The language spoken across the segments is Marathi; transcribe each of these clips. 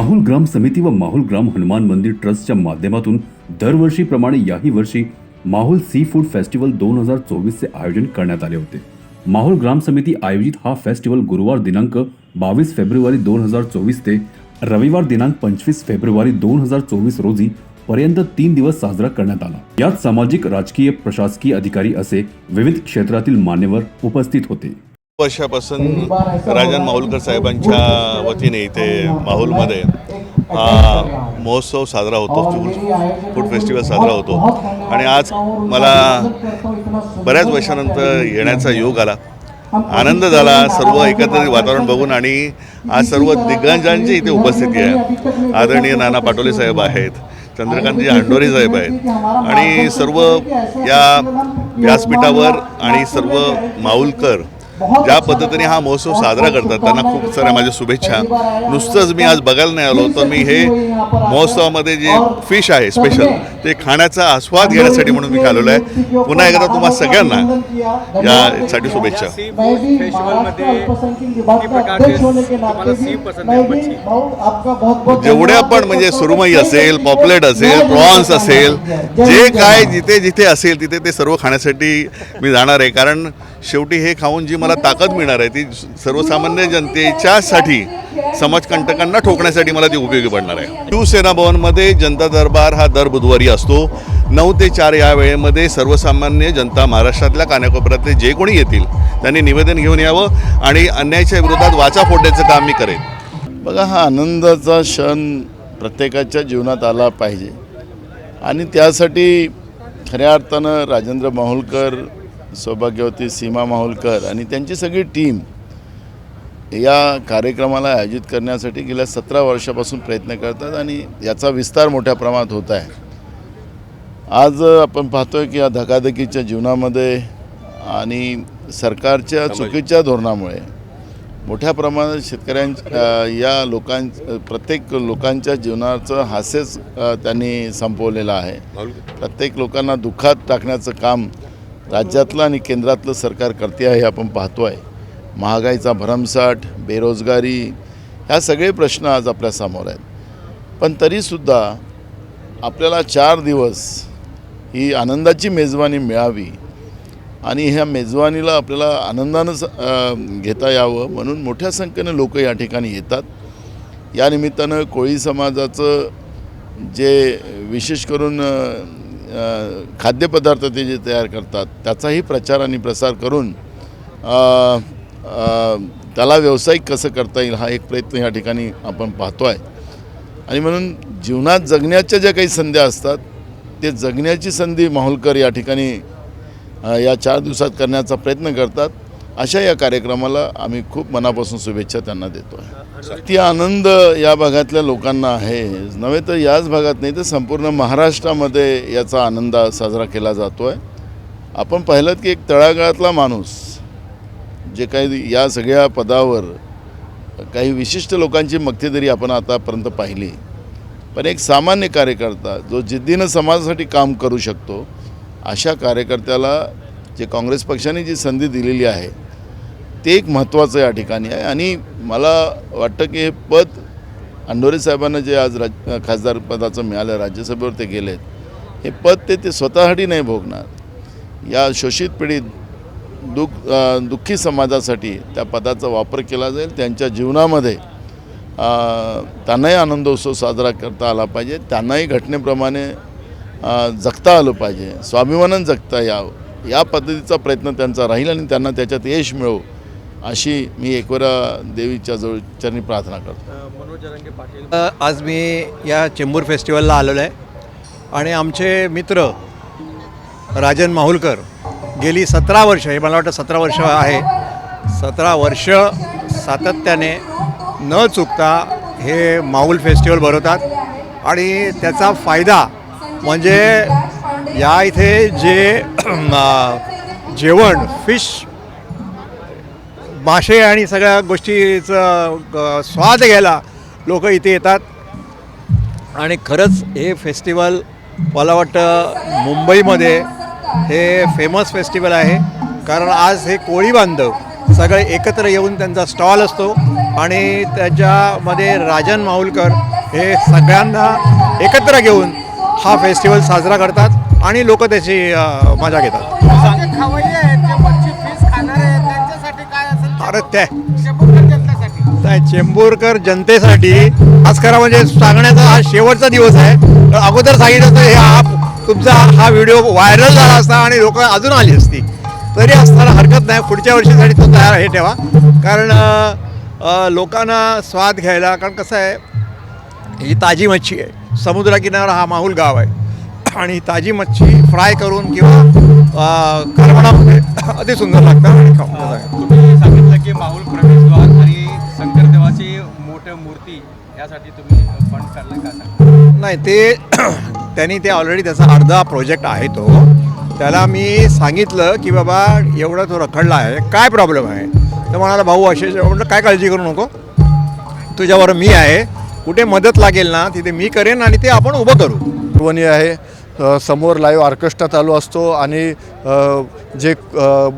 माहुल ग्राम समिती व माहुल ग्राम हनुमान मंदिर ट्रस्टच्या माध्यमातून दरवर्षीप्रमाणे याही वर्षी माहुल सी फूड फेस्टिवल दोन हजार चोवीसचे आयोजन करण्यात आले होते. माहुल ग्राम समिती आयोजित हा फेस्टिवल गुरुवार दिनांक बावीस फेब्रुवारी दोन हजार चोवीस ते रविवार दिनांक पंचवीस फेब्रुवारी दोन हजार चोवीस रोजी पर्यंत तीन दिवस साजरा करण्यात आला. यात सामाजिक राजकीय प्रशासकीय अधिकारी असे विविध क्षेत्रातील मान्यवर उपस्थित होते. वर्षापासून राजन माहुलकर साहेबांच्या वतीने इथे माहुलमध्ये हा महोत्सव साजरा होतो फूड फूड फेस्टिवल साजरा होतो. आणि आज मला बऱ्याच वर्षानंतर येण्याचा योग आला. आनंद झाला सर्व एकत्रित वातावरण बघून आणि आज सर्व दिग्गजांची इथे उपस्थिती आहे. आदरणीय नाना पाटोले साहेब आहेत चंद्रकांतजी हंडोरे साहेब आहेत आणि सर्व या व्यासपीठावर आणि सर्व माहुलकर ज्या पद्धतीने हा महोत्सव साजरा करतात त्यांना खूप साऱ्या माझ्या शुभेच्छा. नुसतंच मी आज बघायला नाही आलो तर मी हे महोत्सवामध्ये जे फिश आहे स्पेशल ते खाण्याचा आस्वाद घेण्यासाठी म्हणून मी आलेलो आहे. पुन्हा एकदा तुम्हा सगळ्यांना यासाठी शुभेच्छा. जेवढ्या पण म्हणजे सुरमई असेल पॉपलेट असेल प्रॉन्स असेल जे काय जिथे जिथे असेल तिथे ते सर्व खाण्यासाठी मी जाणार आहे. कारण शेवटी हे खाऊन जी मला ताकद मिळणार आहे ती सर्वसामान्य जनतेच्यासाठी समाजकंटकांना ठोकण्यासाठी मला ती उपयोगी पडणार आहे. शिवसेना भवनमध्ये जनता दरबार हा दर बुधवारी असतो. नऊ ते चार या वेळेमध्ये सर्वसामान्य जनता महाराष्ट्रातल्या कानाकोपऱ्यातले जे कोणी येतील त्यांनी निवेदन घेऊन यावं आणि अन्यायाच्या विरोधात वाचा फोडण्याचं काम मी करेन. बघा हा आनंदाचा क्षण प्रत्येकाच्या जीवनात आला पाहिजे. आणि त्यासाठी खऱ्या अर्थानं राजेंद्र माहुलकर सौभाग्यवती सीमा माहुलकर आणि त्यांची सगळी टीम या कार्यक्रमाला आयोजित करण्यासाठी गेल्या सतरा वर्षापासून प्रयत्न करतात आणि याचा विस्तार मोठ्या प्रमाणात होत आहे. आज आपण पाहतोय की या धकाधकीच्या जीवनामध्ये आणि सरकारच्या चुकीच्या धोरणामुळे मोठ्या प्रमाणात शेतकऱ्यांच्या या लोकां प्रत्येक लोकांच्या जीवनाचं हास्यच त्यांनी संपवलेलं आहे. प्रत्येक लोकांना दुःखात टाकण्याचं काम राज्यातलं आणि केंद्रातलं सरकार करते आहे हे आपण पाहतो आहे. महागाईचा भरमसाठ बेरोजगारी ह्या सगळे प्रश्न आज आपल्यासमोर आहेत. पण तरीसुद्धा आपल्याला चार दिवस ही आनंदाची मेजवानी मिळावी आणि ह्या मेजवानीला आपल्याला आनंदानं घेता यावं म्हणून मोठ्या संख्येनं लोक या ठिकाणी येतात. या निमित्तानं कोळी समाजाचं जे विशेष करून खाद्यपदार्थ ते जे तयार करतात त्याचाही प्रचार आणि प्रसार करून त्याला व्यावसायिक कसं करता येईल हा एक प्रयत्न या ठिकाणी आपण पाहतो आहे आणि म्हणून जीवनात जगण्याच्या ज्या काही संध्या असतात ते जगण्याची संधी माहुलकर या ठिकाणी या चार दिवसात करण्याचा प्रयत्न करतात. अशा या कार्यक्रमाला आम्ही खूप मनापासून शुभेच्छा त्यांना देतो आहे. ती आनंद या भागातल्या लोकांना आहे. नव्हे तर याच भागात नाही तर संपूर्ण महाराष्ट्रामध्ये याचा आनंद साजरा केला जातो आहे आपण पाहिलं की एक तळागाळातला माणूस जे काही या सगळ्या पदावर काही विशिष्ट लोकांची मक्तेदारी आपण आतापर्यंत पाहिली पण एक सामान्य कार्यकर्ता जो जिद्दीनं समाजासाठी काम करू शकतो अशा कार्यकर्त्याला जे काँग्रेस पक्षाने जी संधी दिलेली आहे ते एक महत्त्वाचं या ठिकाणी आहे. आणि मला वाटतं की हे पद अंडोरे साहेबांना जे आज राज खासदार पदाचं मिळालं राज्यसभेवर ते गेलेत हे पद ते ते स्वतःसाठी नाही भोगणार. या शोषित पिढीत दुःख दुःखी समाजासाठी त्या पदाचा वापर केला जाईल. त्यांच्या जीवनामध्ये त्यांनाही आनंदोत्सव साजरा करता आला पाहिजे. त्यांनाही घटनेप्रमाणे जगता आलं पाहिजे. स्वाभिमानानं जगता यावं. या पद्धतीचा प्रयत्न त्यांचा राहील आणि त्यांना त्याच्यात यश मिळो. अशी मी एकवेळा देवीच्या जवळ चरणी प्रार्थना करतो. मनोज पाटील. आज मी या चेंबूर फेस्टिवलला आलेलो आहे. आणि आमचे मित्र राजन माहुलकर गेली सतरा वर्ष हे मला वाटतं सतरा वर्ष आहे. सतरा वर्ष सातत्याने न चुकता हे माहुल फेस्टिवल भरवतात. आणि त्याचा फायदा म्हणजे या इथे जे जेवण फिश भाषे आणि सगळ्या गोष्टीचं ग- स्वाद घ्यायला लोक इथे येतात. आणि खरंच हे फेस्टिवल मला वाटतं मुंबईमध्ये हे फेमस फेस्टिवल आहे. कारण आज हे कोळी बांधव सगळे एकत्र येऊन त्यांचा स्टॉल असतो आणि त्याच्यामध्ये राजन माहुलकर हे सगळ्यांना एकत्र घेऊन हा फेस्टिवल साजरा करतात आणि लोक त्याची मजा घेतात. अरे त्या चेंबूरकर जनतेसाठी. त्या चेंबूरकर जनतेसाठी आज खरा म्हणजे सांगण्याचा हा शेवटचा दिवस आहे. तर अगोदर सांगितलं तर हे हा तुमचा हा व्हिडिओ व्हायरल झाला असता आणि लोक अजून आली असती. तरी असताना हरकत नाही पुढच्या वर्षीसाठी तो तयार हे ठेवा. कारण लोकांना स्वाद घ्यायला कारण कसं आहे ही ताजी मच्छी आहे. समुद्रकिनारा हा माहूल गाव आहे. आणि ताजी मच्छी फ्राय करून किंवा करवणामध्ये अति सुंदर लागतं आणि खाऊ यासाठी तुम्ही फंड काढलं का? सांगा नाही ते त्यांनी ते ऑलरेडी त्याचा अर्धा प्रोजेक्ट आहे तो. त्याला मी सांगितलं की बाबा एवढा तो रखडला आहे. काय प्रॉब्लेम आहे? तर म्हणाला भाऊ असे म्हटलं काय काळजी करू नको? तुझ्याबरोबर मी आहे. कुठे मदत लागेल ना तिथे मी करेन आणि ते आपण उभं करू. पर्वणी आहे. समोर लाईव्ह ऑर्केस्ट्रा चालू असतो आणि जे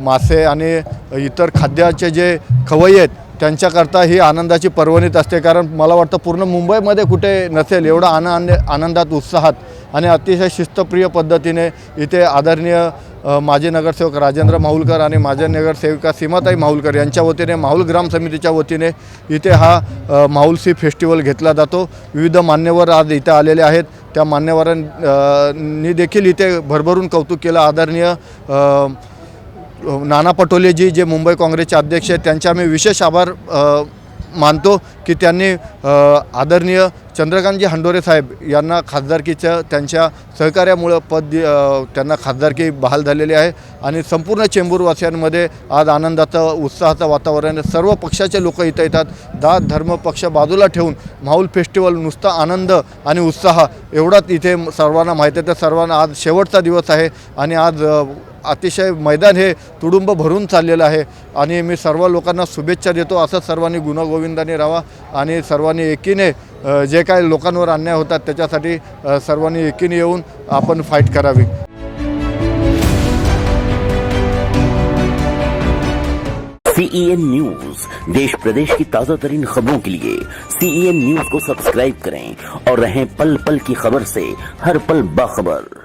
मासे आणि इतर खाद्याचे जे खवय्ये आहेत त्यांच्याकरता ही आनंदाची पर्वणीत असते. कारण मला वाटतं पूर्ण मुंबईमध्ये कुठे नसेल एवढा आनंद आनंदात उत्साहात आणि अतिशय शिस्तप्रिय पद्धतीने इथे आदरणीय माजी नगरसेवक राजेंद्र माहुलकर आणि माझ्या नगरसेविका सीमाताई माहुलकर यांच्या वतीने माहुल ग्राम समितीच्या वतीने इथे हा माहुलसी सी फेस्टिवल घेतला जातो. विविध मान्यवर आज इथे आलेले आहेत. त्या मान्यवरांनी देखील इथे भरभरून कौतुक केलं. आदरणीय नाना पटोलेजी जे मुंबई काँग्रेसचे अध्यक्ष आहेत त्यांचे आम्ही विशेष आभार मानतो की त्यांनी आदरणीय चंद्रकांतजी हंडोरे साहेब यांना खासदारकीच्या त्यांच्या सहकार्यामुळं पद त्यांना खासदारकी बहाल झालेली आहे. आणि संपूर्ण चेंबूरवासियांमध्ये आज आनंदाचं उत्साहाचं वातावरण आहे. सर्व पक्षाचे लोक इथं येतात. दात धर्म पक्ष बाजूला ठेवून माऊल फेस्टिवल नुसता आनंद आणि उत्साह एवढाच इथे सर्वांना माहिती आहे. तर सर्वांना आज शेवटचा दिवस आहे आणि आज अतिशय मैदान हे तुडुंब भरून चाललेलं आहे. आणि मी सर्व लोकांना शुभेच्छा देतो. असंच सर्वांनी गुणगोविंदाने राहा आणि सर्वांनी एकीने जे काही लोकांवर अन्याय होतात त्याच्यासाठी सर्वांनी एकीने येऊन आपण फाईट करावी. सीईएन न्यूज देश प्रदेश की ताजा तरीन खबरों के लिए सीईएन न्यूज को सब्सक्राइब करें और रहें पल पल की खबर से हर पल बाखबर।